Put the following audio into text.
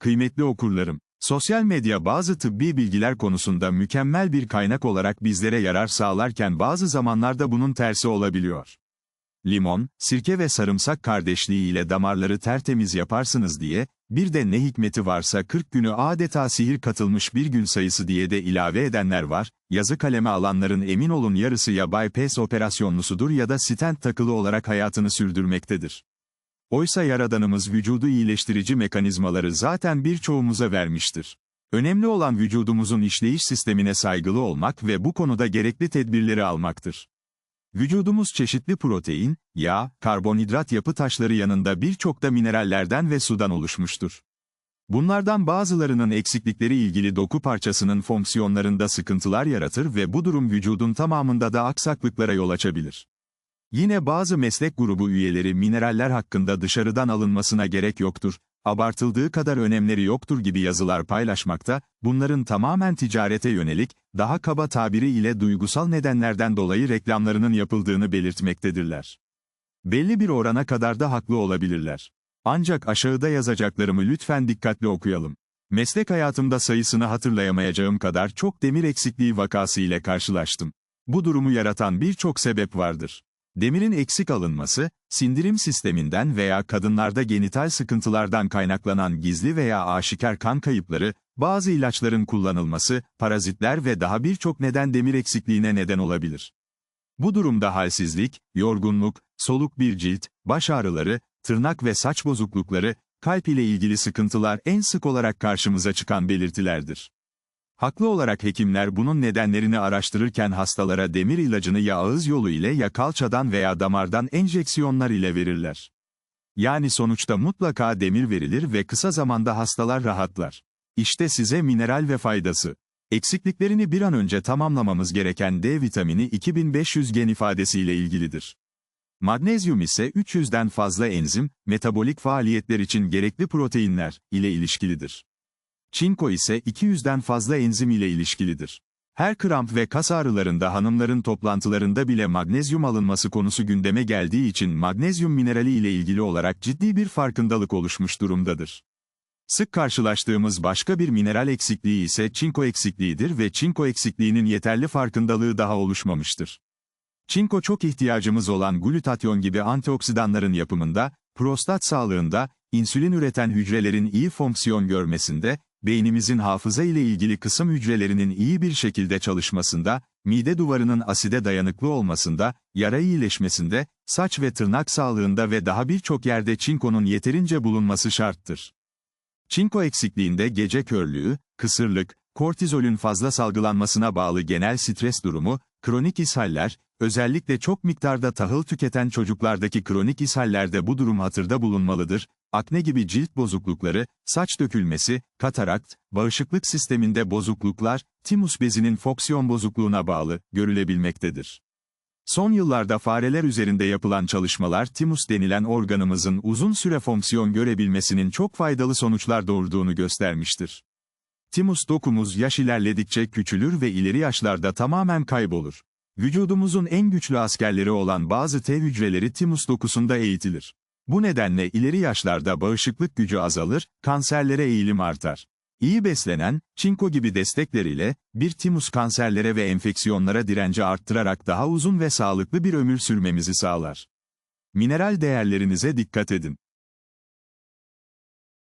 Kıymetli okurlarım, sosyal medya bazı tıbbi bilgiler konusunda mükemmel bir kaynak olarak bizlere yarar sağlarken bazı zamanlarda bunun tersi olabiliyor. Limon, sirke ve sarımsak kardeşliği ile damarları tertemiz yaparsınız diye, bir de ne hikmeti varsa 40 günü adeta sihir katılmış bir gün sayısı diye de ilave edenler var, yazı kaleme alanların emin olun yarısı ya bypass operasyonlusudur ya da stent takılı olarak hayatını sürdürmektedir. Oysa Yaradanımız vücudu iyileştirici mekanizmaları zaten birçoğumuza vermiştir. Önemli olan vücudumuzun işleyiş sistemine saygılı olmak ve bu konuda gerekli tedbirleri almaktır. Vücudumuz çeşitli protein, yağ, karbonhidrat yapı taşları yanında birçok da minerallerden ve sudan oluşmuştur. Bunlardan bazılarının eksiklikleri ilgili doku parçasının fonksiyonlarında sıkıntılar yaratır ve bu durum vücudun tamamında da aksaklıklara yol açabilir. Yine bazı meslek grubu üyeleri mineraller hakkında dışarıdan alınmasına gerek yoktur, abartıldığı kadar önemleri yoktur gibi yazılar paylaşmakta, bunların tamamen ticarete yönelik, daha kaba tabiri ile duygusal nedenlerden dolayı reklamlarının yapıldığını belirtmektedirler. Belli bir orana kadar da haklı olabilirler. Ancak aşağıda yazacaklarımı lütfen dikkatli okuyalım. Meslek hayatımda sayısını hatırlayamayacağım kadar çok demir eksikliği vakası ile karşılaştım. Bu durumu yaratan birçok sebep vardır. Demirin eksik alınması, sindirim sisteminden veya kadınlarda genital sıkıntılardan kaynaklanan gizli veya aşikar kan kayıpları, bazı ilaçların kullanılması, parazitler ve daha birçok neden demir eksikliğine neden olabilir. Bu durumda halsizlik, yorgunluk, soluk bir cilt, baş ağrıları, tırnak ve saç bozuklukları, kalp ile ilgili sıkıntılar en sık olarak karşımıza çıkan belirtilerdir. Haklı olarak hekimler bunun nedenlerini araştırırken hastalara demir ilacını ya ağız yolu ile ya kalçadan veya damardan enjeksiyonlar ile verirler. Yani sonuçta mutlaka demir verilir ve kısa zamanda hastalar rahatlar. İşte size mineral ve faydası. Eksikliklerini bir an önce tamamlamamız gereken D vitamini 2500 gen ifadesiyle ilgilidir. Magnezyum ise 300'den fazla enzim, metabolik faaliyetler için gerekli proteinler ile ilişkilidir. Çinko ise 200'den fazla enzim ile ilişkilidir. Her kramp ve kas ağrılarında hanımların toplantılarında bile magnezyum alınması konusu gündeme geldiği için magnezyum minerali ile ilgili olarak ciddi bir farkındalık oluşmuş durumdadır. Sık karşılaştığımız başka bir mineral eksikliği ise çinko eksikliğidir ve çinko eksikliğinin yeterli farkındalığı daha oluşmamıştır. Çinko çok ihtiyacımız olan glutatyon gibi antioksidanların yapımında, prostat sağlığında, insülin üreten hücrelerin iyi fonksiyon görmesinde, beynimizin hafıza ile ilgili kısım hücrelerinin iyi bir şekilde çalışmasında, mide duvarının aside dayanıklı olmasında, yara iyileşmesinde, saç ve tırnak sağlığında ve daha birçok yerde çinkonun yeterince bulunması şarttır. Çinko eksikliğinde gece körlüğü, kısırlık, kortizolün fazla salgılanmasına bağlı genel stres durumu, kronik ishaller, özellikle çok miktarda tahıl tüketen çocuklardaki kronik ishallerde bu durum hatırda bulunmalıdır, akne gibi cilt bozuklukları, saç dökülmesi, katarakt, bağışıklık sisteminde bozukluklar, timus bezinin fonksiyon bozukluğuna bağlı, görülebilmektedir. Son yıllarda fareler üzerinde yapılan çalışmalar timus denilen organımızın uzun süre fonksiyon görebilmesinin çok faydalı sonuçlar doğurduğunu göstermiştir. Timus dokumuz yaş ilerledikçe küçülür ve ileri yaşlarda tamamen kaybolur. Vücudumuzun en güçlü askerleri olan bazı T hücreleri timus dokusunda eğitilir. Bu nedenle ileri yaşlarda bağışıklık gücü azalır, kanserlere eğilim artar. İyi beslenen, çinko gibi destekleriyle, bir timus kanserlere ve enfeksiyonlara direnci arttırarak daha uzun ve sağlıklı bir ömür sürmemizi sağlar. Mineral değerlerinize dikkat edin.